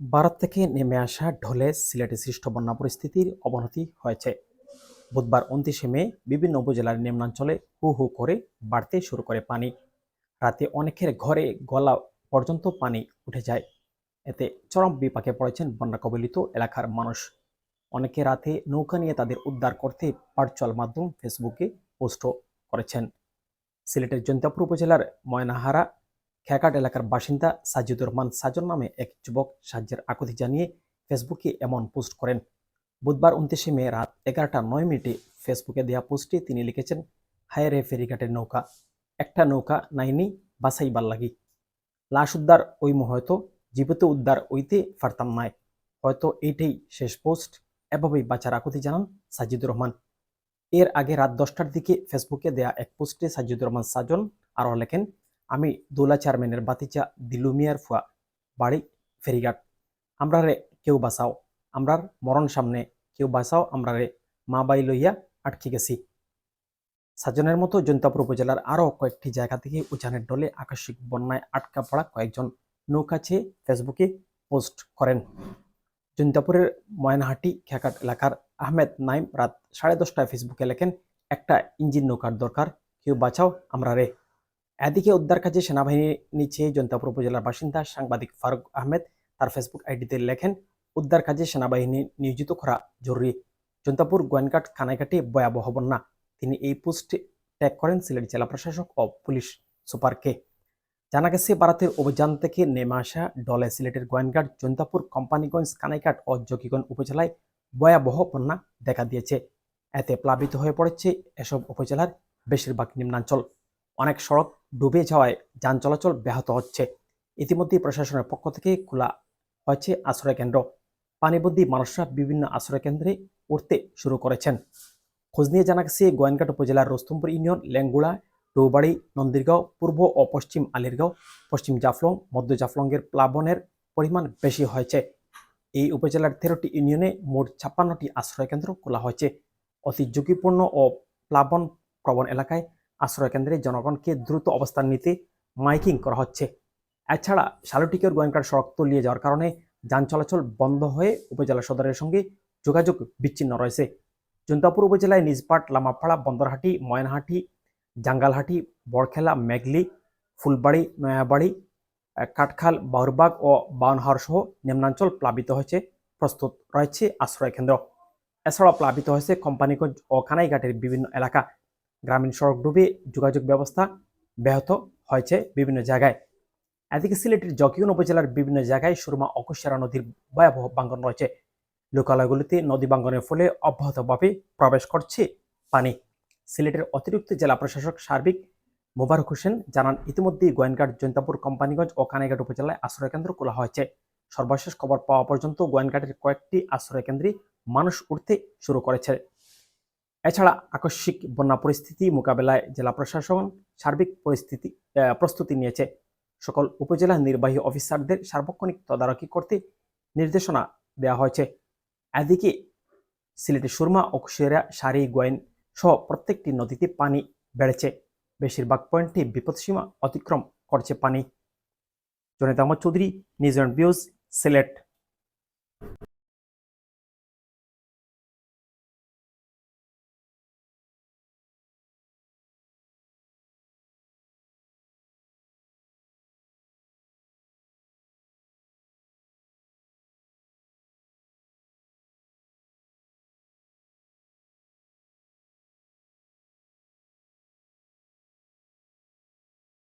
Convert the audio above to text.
ভারত থেকে নেমে আসা ঢলে সিলেটে সৃষ্ট বন্যা পরিস্থিতির অবনতি হয়েছে। বুধবার উনত্রিশে মে বিভিন্ন উপজেলার নিম্নাঞ্চলে হু হু করে বাড়তে শুরু করে পানি। রাতে অনেকের ঘরে গলা পর্যন্ত পানি উঠে যায়। এতে চরম বিপাকে পড়েছেন বন্যা কবলিত এলাকার মানুষ। অনেকে রাতে নৌকা নিয়ে তাদের উদ্ধার করতে ভার্চুয়াল মাধ্যম ফেসবুকে পোস্টও করেছেন। সিলেটের জৈন্তাপুর উপজেলার ময়নাহারা খেকাট এলাকার বাসিন্দা সাজিদুর রহমান সাজন নামে এক যুবক সাহায্যের আকুতি জানিয়ে ফেসবুকে এমন পোস্ট করেন। বুধবার উনত্রিশে মে রাত এগারোটা নয় মিনিটে ফেসবুকে দেওয়া পোস্টে তিনি লিখেছেন, হায় রে ফেরিঘাটের নৌকা, একটা নৌকা নাইনি বাসাইবার লাগি। লাশ উদ্ধার ওইমু হয়তো, জীবিত উদ্ধার ওইতে পারতাম নাই। হয়তো এইটাই শেষ পোস্ট। এভাবেই বাঁচার আকুতি জানান সাজিদুর রহমান। এর আগে রাত দশটার দিকে ফেসবুকে দেয়া এক পোস্টে সাজিদুর রহমান সাজন আরও লেখেন আমি দোলা চেয়ারম্যানের বাতিচা দিলুমিয়ার ফুয়া বাড়ি ফেরিঘাট। আমরা রে কেউ বাঁচাও, আমরার মরণ সামনে কেউ বাঁচাও আমরা রে মা বাই লইয়া আটকে গেছি। সাজনের মতো জৈন্তাপুর উপজেলার আরও কয়েকটি জায়গা থেকে উজানের ডলে আকস্মিক বন্যায় আটকা পড়া কয়েকজন নৌকা চেয়ে ফেসবুকে পোস্ট করেন। জৈন্তাপুরের ময়নাহাটি খেকাট এলাকার আহমেদ নাইম রাত সাড়ে দশটায় ফেসবুকে লেখেন, একটা ইঞ্জিন নৌকার দরকার, কেউ বাঁচাও আমরা রে এদিকে উদ্ধার কাজে সেনাবাহিনী নিচে জৈন্তাপুর উপজেলার বাসিন্দা সাংবাদিক ফারুক আহমেদ। তার ফেসবুক আইডিতে লেখেন, উদ্ধার কাজে সেনাবাহিনী নিয়োজিত করা জরুরি। জৈন্তাপুর গোয়েনঘাট, কানাইঘাটে ভয়াবহ বন্যা। তিনি এই পোস্টে ট্যাগ করেন সিলেট জেলা প্রশাসক ও পুলিশ সুপারকে। জানা গেছে ভারতের অভিযান থেকে নেমে আসা ডলে সিলেটের গোয়েনঘাট জৈন্তাপুর কোম্পানিগঞ্জ, কানাইঘাট ও জকিগঞ্জ উপজেলায় ভয়াবহ বন্যা দেখা দিয়েছে। এতে প্লাবিত হয়ে পড়েছে এসব উপজেলার বেশিরভাগ নিম্নাঞ্চল। অনেক সড়ক ডুবে যাওয়ায় যান চলাচল ব্যাহত হচ্ছে। ইতিমধ্যে প্রশাসনের পক্ষ থেকে খোলা হয়েছে আশ্রয় কেন্দ্র। পানিবন্দী মানুষরা বিভিন্ন আশ্রয় কেন্দ্রে উঠতে শুরু করেছেন। খোঁজ নিয়ে জানা গেছে, গোয়েনঘাট উপজেলার রোস্তমপুর ইউনিয়ন লেঙ্গুড়া ডৌবাড়ি নন্দীরগাঁও, পূর্ব ও পশ্চিম আলিরগাঁও, পশ্চিম জাফলং, মধ্য জাফলংয়ের প্লাবনের পরিমাণ বেশি হয়েছে। এই উপজেলার তেরোটি ইউনিয়নে মোট ছাপ্পান্নটি আশ্রয় কেন্দ্র খোলা হয়েছে। অতি ঝুঁকিপূর্ণ ও প্লাবন প্রবণ এলাকায় আশ্রয় কেন্দ্রে জনগণকে দ্রুত অবস্থান নিতে মাইকিং করা হচ্ছে। এছাড়া শালুটিকের গোয়েঙ্কার সড়ক তলিয়ে যাওয়ার কারণে যান চলাচল বন্ধ হয়ে উপজেলা সদরের সঙ্গে যোগাযোগ বিচ্ছিন্ন রয়েছে। জৈন্তাপুর উপজেলায় নিজপাট, লামাপাড়া, বন্দরহাটি, ময়নাহাটি, জাঙ্গালহাটি, বড়খেলা, মেঘলি, ফুলবাড়ি, নয়াবাড়ি কাঠখাল বাউরবাগ ও বাউনহার সহ নিম্নাঞ্চল প্লাবিত হয়েছে, প্রস্তুত রয়েছে আশ্রয় কেন্দ্র। এছাড়াও প্লাবিত হয়েছে কোম্পানিগঞ্জ ও কানাইঘাটের বিভিন্ন এলাকা। গ্রামীণ সড়ক ডুবে যোগাযোগ ব্যবস্থা ব্যাহত হয়েছে বিভিন্ন জায়গায়। এদিকে সিলেটের জকিউন উপজেলার বিভিন্ন জায়গায় সুরমা অকুশারা নদীর ভয়াবহ বাঙ্গন রয়েছে। লোকালয়গুলিতে নদী বাঙ্গনের ফলে অব্যাহতভাবে প্রবেশ করছে পানি। সিলেটের অতিরিক্ত জেলা প্রশাসক সার্বিক মোবারক হোসেন জানান, ইতিমধ্যেই গোয়েনঘাট জৈন্তাপুর কোম্পানিগঞ্জ ও কানাইঘাট উপজেলায় আশ্রয়কেন্দ্র খোলা হয়েছে। সর্বশেষ খবর পাওয়া পর্যন্ত গোয়েনঘাটের কয়েকটি আশ্রয়কেন্দ্রে মানুষ উঠতে শুরু করেছে। এছাড়া আকস্মিক বন্যা পরিস্থিতি, মোকাবেলায় জেলা প্রশাসন সার্বিক পরিস্থিতি প্রস্তুতি নিয়েছে। সকল উপজেলা নির্বাহী অফিসারদের সার্বক্ষণিক তদারকি করতে নির্দেশনা দেওয়া হয়েছে। এদিকে সিলেটের সুরমা ও কুশিয়ারা, সারি, গোয়েন সহ প্রত্যেকটি নদীতে পানি বেড়েছে। বেশিরভাগ পয়েন্টে বিপদসীমা অতিক্রম করছে পানি। জনিত আহমদ চৌধুরী নিউজিল্যান্ড বিউজ সিলেট।